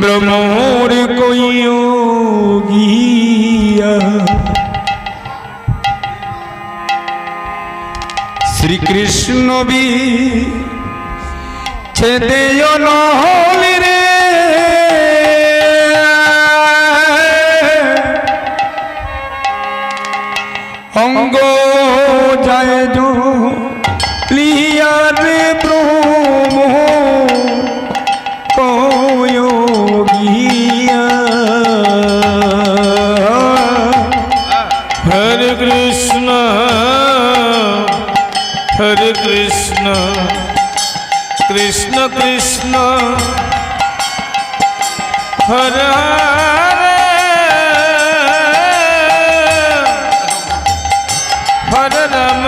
ব্রহ্মর কইও গিয়া। শ্রীকৃষ্ণ বি ছেদেয় নহলি রে। অঙ্গ যায় লিয়া রে কৃষ্ণ। হরে হরে। রাম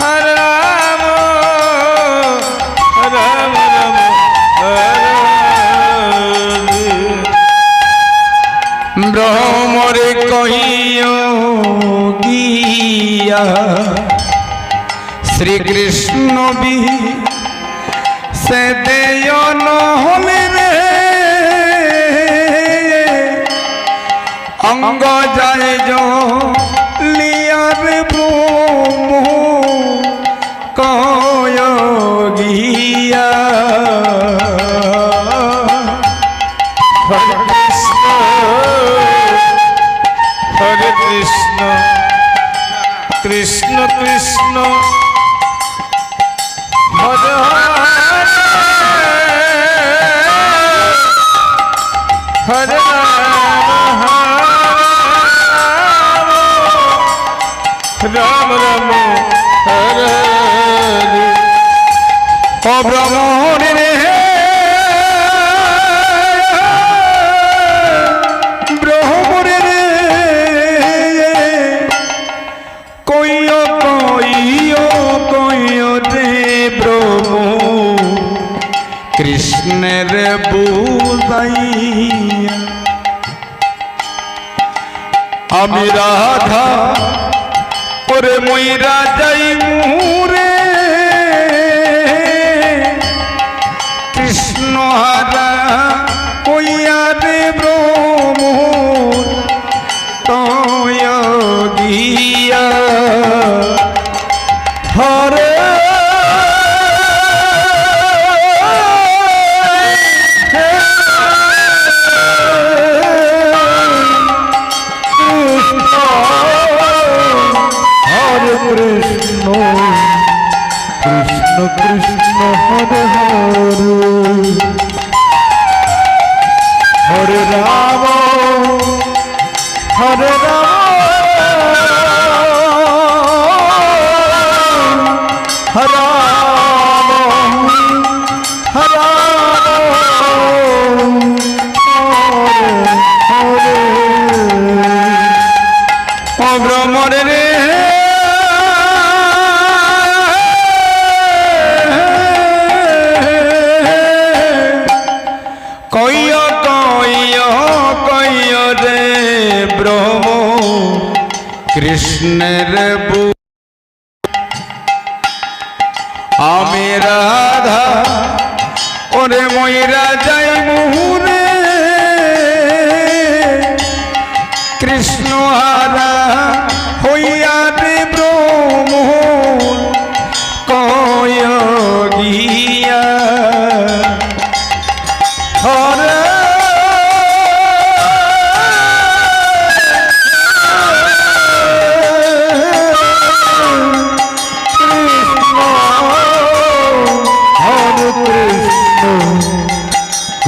হরে রাম রাম রাম ব্রহ্মরে কহিও শ্রীকৃষ্ণ বি সে দেয় নহলে রে অঙ্গ যায় যো লিয়ার ব্রহ্ম কয় গিয়া হরে কৃষ্ণ হরে কৃষ্ণ কৃষ্ণ কৃষ্ণ হরে হরে রাম রাম রাম হরে হরে। ও ব্রহ্মণ রে ব্রহ্মণ রে, কইও কইও কইও রে ব্রহ্ম। কৃষ্ণের বুঝাইয়া আমি রাধা ওরে ময়রা রাজাই মুরে রাম। হরে রাম। হরে হরে হরে। অগ্রমরে ব্রহ্ম কৃষ্ণের আমি রাধা ওরে ময়রা যাই মুহুরে। কৃষ্ণ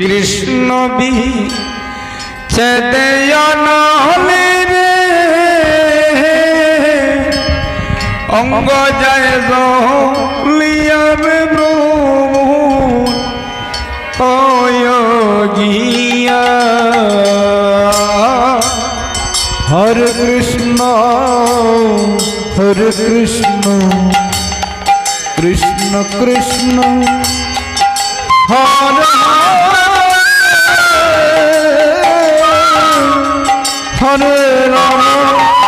কৃষ্ণ বিহি চেদয়ন হলে রে। অঙ্গ যায় লিয়াবে ব্রহ্মণ গিয়া হরে কৃষ্ণ হরে কৃষ্ণ কৃষ্ণ কৃষ্ণ। হরে হরে রাম।